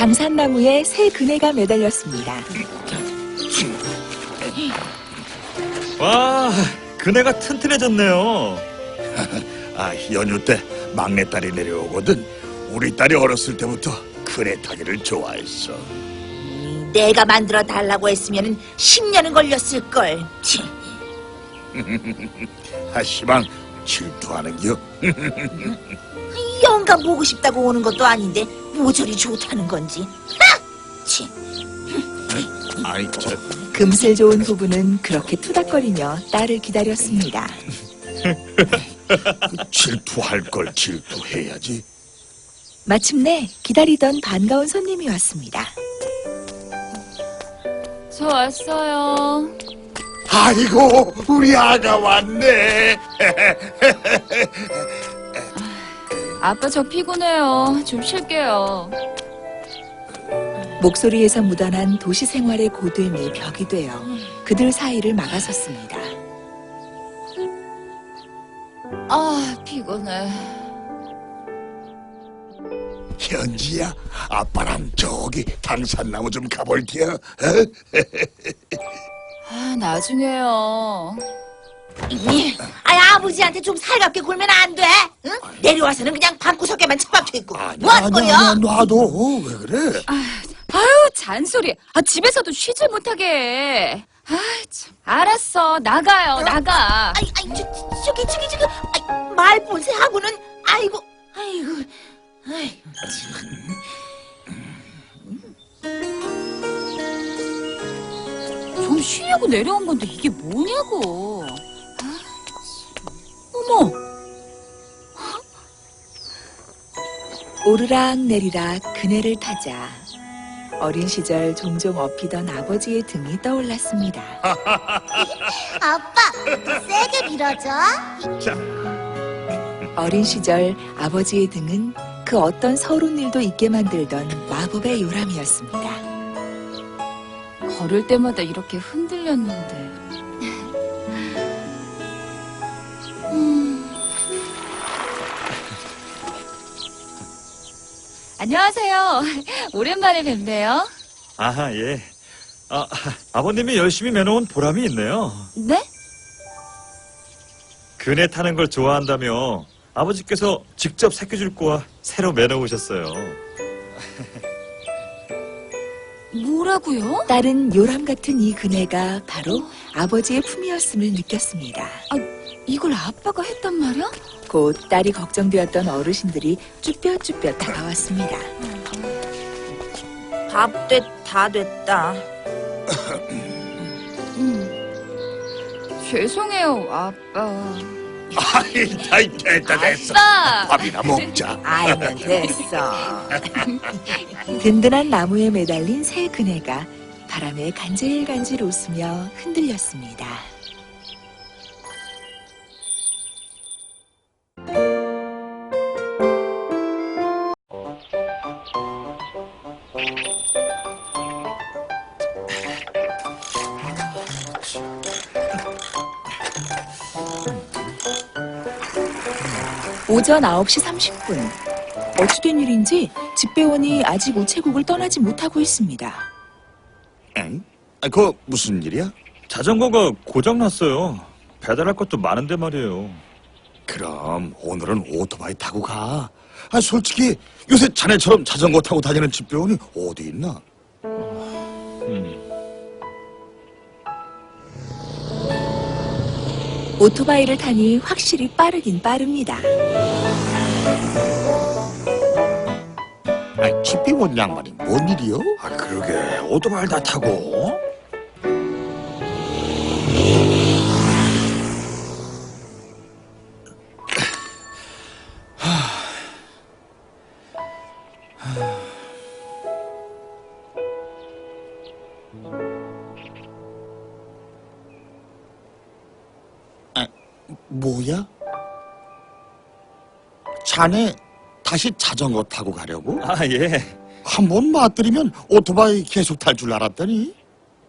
당산나무에 새 그네가 매달렸습니다. 와, 그네가 튼튼해졌네요. 아, 연휴 때 막내딸이 내려오거든. 우리 딸이 어렸을 때부터 그네 타기를 좋아했어. 내가 만들어 달라고 했으면 10년은 걸렸을걸. 치, 아, 시방 질투하는겨? 영감 보고 싶다고 오는 것도 아닌데 뭐 저리 좋다는 건지. 하! 치, 아이, 저, 금슬 좋은 부부는 그렇게 투닥거리며 딸을 기다렸습니다. 질투할 걸 질투해야지. 마침내 기다리던 반가운 손님이 왔습니다. 저 왔어요. 아이고, 우리 아가 왔네. 아빠 저 피곤해요. 좀 쉴게요. 목소리에서 묻어난 도시 생활의 고됨이 벽이 되어 그들 사이를 막아섰습니다. 아, 피곤해. 현지야, 아빠랑 저기 당산나무 좀 가볼게요. 어? 아, 나중에요. 이, 아 아버지한테 좀 살갑게 굴면 안 돼? 응? 내려와서는 그냥 방구석에만 처박혀 있고 뭐 하는 아니야, 거야? 놔둬. 왜 그래? 아유, 잔소리. 아, 집에서도 쉬질 못하게 해. 아, 참. 알았어. 나가요. 나가. 아이, 아이, 저, 저, 저기, 저기, 저기, 아이, 말본세하고는, 아이고, 아이고, 아이고, 쉬려고 내려온 건데 이게 뭐냐고. 어머, 오르락 내리락 그네를 타자 어린 시절 종종 업히던 아버지의 등이 떠올랐습니다. 아빠, 세게 밀어줘. 어린 시절 아버지의 등은 그 어떤 서운 일도 있게 만들던 마법의 요람이었습니다. 걸을 때마다 이렇게 흔들렸는데. 음. 안녕하세요. 오랜만에 뵙네요. 아하, 예. 아, 아버님이 열심히 매놓은 보람이 있네요. 네? 그네 타는 걸 좋아한다며 아버지께서 직접 새끼줄 거와 새로 매놓으셨어요. 뭐라고요? 딸은 요람 같은 이 그네가 바로 아버지의 품이었음을 느꼈습니다. 이걸 아빠가 했단 말이야? 곧 딸이 걱정되었던 어르신들이 쭈뼛쭈뼛 다가왔습니다. 밥 됐, 다 됐다. 음. 죄송해요, 아빠. 아이, 아이, 됐다, 됐어. 아빠! 밥이나 먹자. 알면 됐어. 든든한 나무에 매달린 새 그네가 바람에 간질간질 웃으며 흔들렸습니다. 오전 9시 30분. 어찌된 일인지 집배원이 아직 우체국을 떠나지 못하고 있습니다. 엥? 아, 그거 무슨 일이야? 자전거가 고장났어요. 배달할 것도 많은데 말이에요. 그럼 오늘은 오토바이 타고 가. 아, 솔직히 요새 자네처럼 자전거 타고 다니는 집배원이 어디 있나? 음. 오토바이를 타니 확실히 빠르긴 빠릅니다. 아, 집배원 양반이 뭔 일이요? 아, 그러게. 오토바이를 다 타고. 자네 다시 자전거 타고 가려고? 아, 예. 한 번 맞들이면 오토바이 계속 탈 줄 알았더니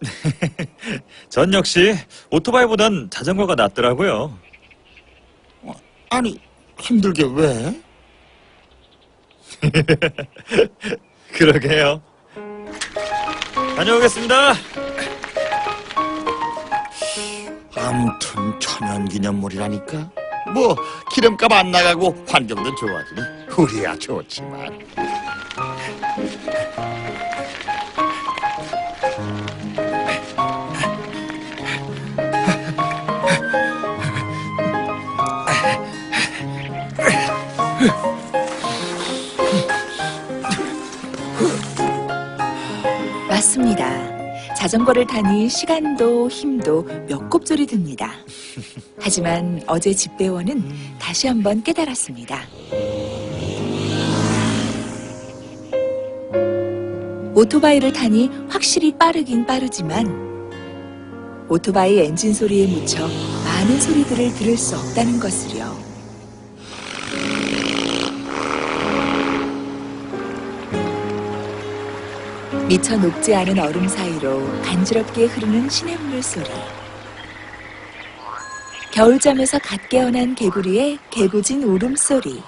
전 역시 오토바이보단 자전거가 낫더라고요. 아니 힘들게 왜? 그러게요. 다녀오겠습니다. 아무튼 천연기념물이라니까. 뭐 기름값 안 나가고 환경도 좋아지니 우리야 좋지만. 맞습니다. 자전거를 타니 시간도 힘도 몇 곱절이 듭니다. 하지만 어제 집배원은 다시 한번 깨달았습니다. 오토바이를 타니 확실히 빠르긴 빠르지만 오토바이 엔진 소리에 묻혀 많은 소리들을 들을 수 없다는 것을요. 미처 녹지 않은 얼음 사이로 간지럽게 흐르는 시냇물 소리. 겨울잠에서 갓 깨어난 개구리의 개구진 울음소리.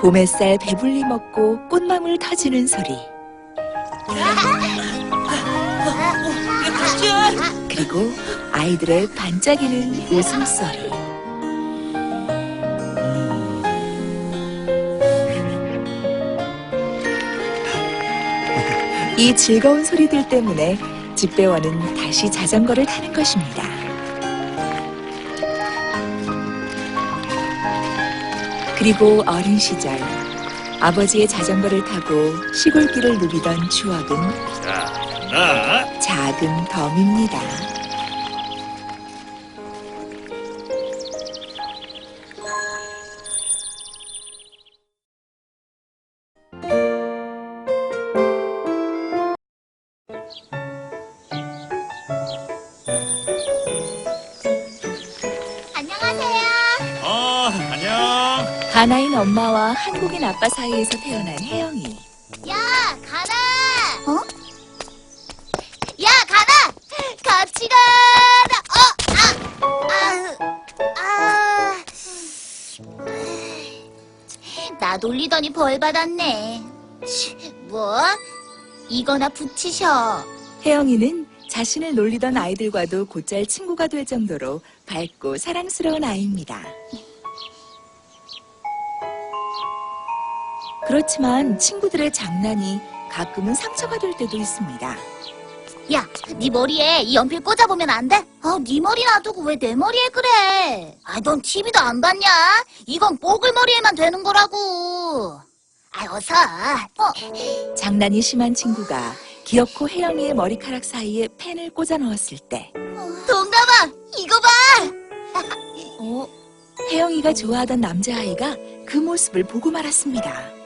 봄햇살 배불리 먹고 꽃망울 터지는 소리. 그리고 아이들의 반짝이는 웃음소리. 이 즐거운 소리들 때문에 집배원은 다시 자전거를 타는 것입니다. 그리고 어린 시절 아버지의 자전거를 타고 시골길을 누비던 추억은 자, 나 작은 덤입니다. 가나인 엄마와 한국인 아빠 사이에서 태어난 혜영이. 야, 가나. 어? 야, 가나. 같이 가라. 어, 아, 아, 아. 나 놀리더니 벌 받았네. 치, 뭐? 이거나 붙이셔. 혜영이는 자신을 놀리던 아이들과도 곧잘 친구가 될 정도로 밝고 사랑스러운 아이입니다. 그렇지만 친구들의 장난이 가끔은 상처가 될 때도 있습니다. 야, 네 머리에 이 연필 꽂아보면 안 돼? 아, 네 머리 놔두고 왜 내 머리에 그래? 아, 넌 TV도 안 봤냐? 이건 뽀글 머리에만 되는 거라고. 아, 어서. 어, 장난이 심한 친구가 기어코 혜영이의 머리카락 사이에 펜을 꽂아 넣었을 때 동감아, 이거 봐. 어, 혜영이가 좋아하던 남자아이가 그 모습을 보고 말았습니다.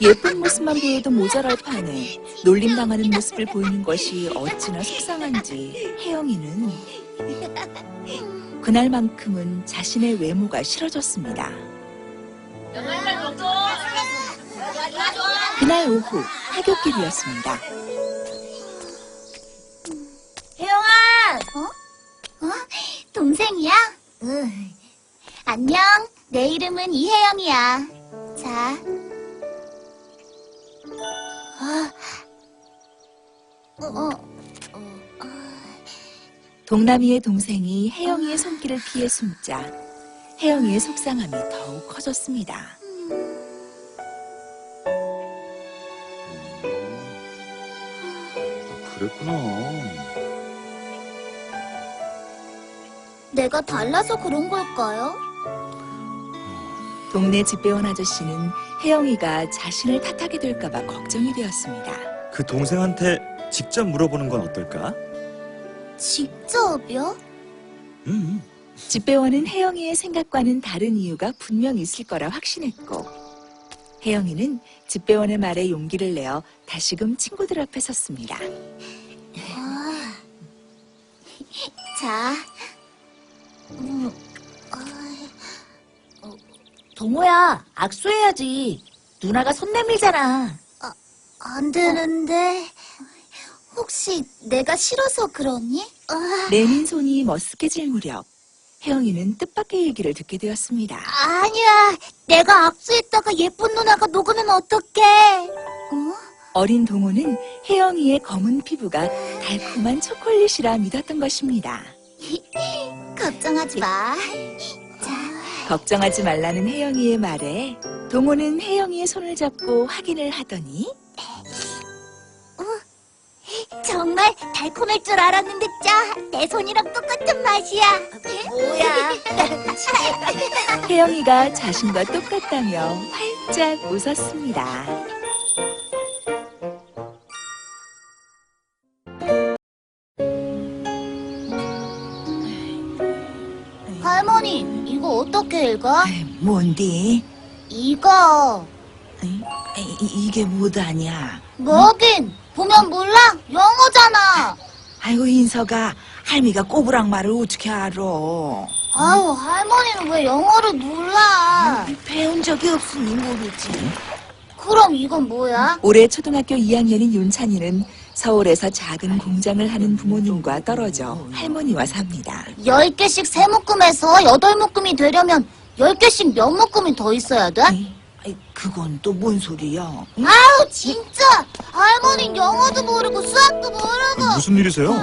예쁜 모습만 보여도 모자랄 판에 놀림당하는 모습을 보이는 것이 어찌나 속상한지 혜영이는 그날만큼은 자신의 외모가 싫어졌습니다. 그날 오후 하굣길이었습니다. 혜영아. 어? 어? 동생이야? 응. 안녕. 내 이름은 이혜영이야. 자. 어. 어. 어. 동남이의 동생이 혜영이의 손길을 피해 숨자 혜영이의 속상함이 더욱 커졌습니다. 그랬구나. 내가 달라서 그런 걸까요? 동네 집배원 아저씨는 혜영이가 자신을 탓하게 될까봐 걱정이 되었습니다. 그 동생한테 직접 물어보는 건 어떨까? 직접이요? 음. 집배원은 혜영이의 생각과는 다른 이유가 분명 있을 거라 확신했고 혜영이는 집배원의 말에 용기를 내어 다시금 친구들 앞에 섰습니다. 아. 자. 음, 동호야, 악수해야지. 누나가 손 내밀잖아. 안 되는데. 혹시 내가 싫어서 그러니? 아, 내민 손이 머쓱해질 무렵 혜영이는 뜻밖의 얘기를 듣게 되었습니다. 아니야. 내가 악수했다가 예쁜 누나가 녹으면 어떡해. 어? 어린 동호는 혜영이의 검은 피부가 달콤한 초콜릿이라 믿었던 것입니다. 걱정하지 마. 걱정하지 말라는 혜영이의 말에 동호는 혜영이의 손을 잡고 확인을 하더니 정말 달콤할 줄 알았는데 짜. 내 손이랑 똑같은 맛이야. 뭐야? 혜영이가 자신과 똑같다며 활짝 웃었습니다. 읽어? 뭔데? 이거. 이, 이 게 뭐다냐? 뭐긴. 보면 몰라? 영어잖아. 아이고 인서가 할미가 꼬부랑 말을 어떻게 알아? 아유, 할머니는 왜 영어를 몰라? 배운 적이 없으니 모르지. 그럼 이건 뭐야? 올해 초등학교 2학년인 윤찬이는 서울에서 작은 공장을 하는 부모님과 떨어져 할머니와 삽니다. 열 개씩 세 묶음에서 여덟 묶음이 되려면 열 개씩 몇 묶음이 더 있어야 돼? 아이, 그건 또 뭔 소리야? 아우, 진짜! 할머니는 영어도 모르고 수학도 모르고! 무슨 일이세요?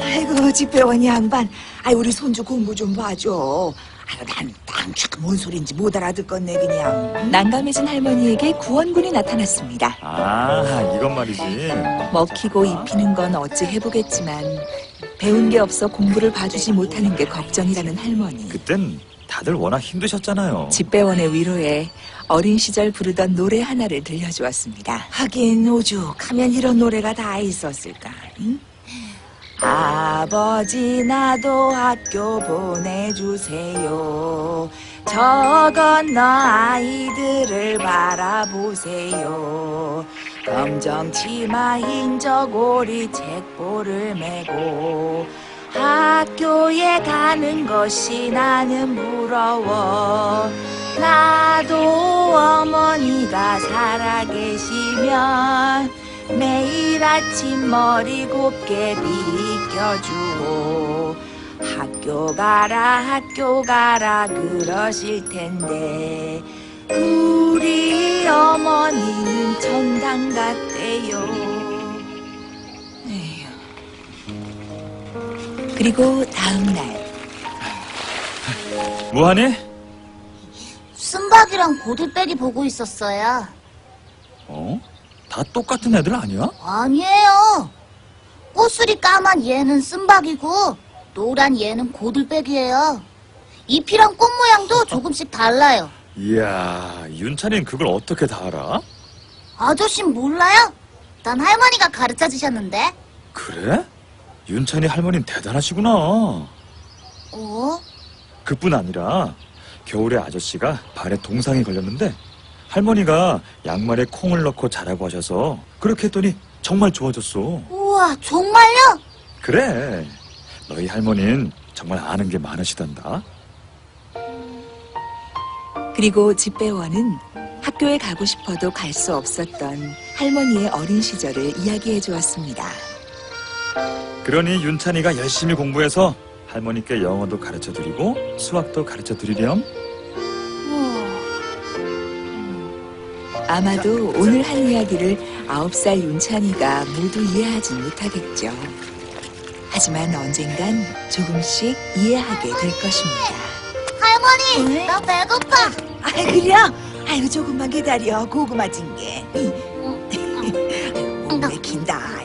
아이고 집배원 양반, 아이 우리 손주 공부 좀 봐줘. 아유 난땅뭔 소린지 못 알아듣겠네 그냥. 난감해진 할머니에게 구원군이 나타났습니다. 아, 이건 말이지. 먹히고 입히는 건 어찌 해보겠지만 배운 게 없어 공부를 봐주지 못하는 게 걱정이라는 할머니. 그땐 다들 워낙 힘드셨잖아요. 집배원의 위로에 어린 시절 부르던 노래 하나를 들려주었습니다. 하긴 오죽하면 이런 노래가 다 있었을까. 응? 아버지 나도 학교 보내주세요. 저 건너 아이들을 바라보세요. 검정 치마 흰 저고리 책보를 메고 학교에 가는 것이 나는 부러워. 나도 어머니가 살아계시면 매일 아침 머리 곱게 빗겨주고 학교 가라 학교 가라 그러실 텐데 우리 어머니는 천당 같대요. 그리고 다음 날 뭐하니? 쓴박이랑 고들빼기 보고 있었어요. 어? 다 똑같은 애들 아니야? 아니에요. 꽃술이 까만 얘는 쓴박이고 노란 얘는 고들빼기예요. 잎이랑 꽃 모양도 조금씩 달라요. 이야, 윤찬이는 그걸 어떻게 다 알아? 아저씨 몰라요? 난 할머니가 가르쳐 주셨는데. 그래? 윤찬이 할머니는 대단하시구나. 어? 그뿐 아니라 겨울에 아저씨가 발에 동상이 걸렸는데 할머니가 양말에 콩을 넣고 자라고 하셔서 그렇게 했더니 정말 좋아졌어. 우와, 정말요? 그래. 너희 할머니는 정말 아는 게 많으시단다. 그리고 집배원은 학교에 가고 싶어도 갈 수 없었던 할머니의 어린 시절을 이야기해 주었습니다. 그러니 윤찬이가 열심히 공부해서 할머니께 영어도 가르쳐 드리고 수학도 가르쳐 드리렴. 아마도 오늘 한 이야기를 아홉 살 윤찬이가 모두 이해하지 못하겠죠. 하지만 언젠간 조금씩 이해하게 될 것입니다. 할머니, 나 배고파. 아이 그래? 아이고 조금만 기다려 고구마 징게. 못 맥힌다.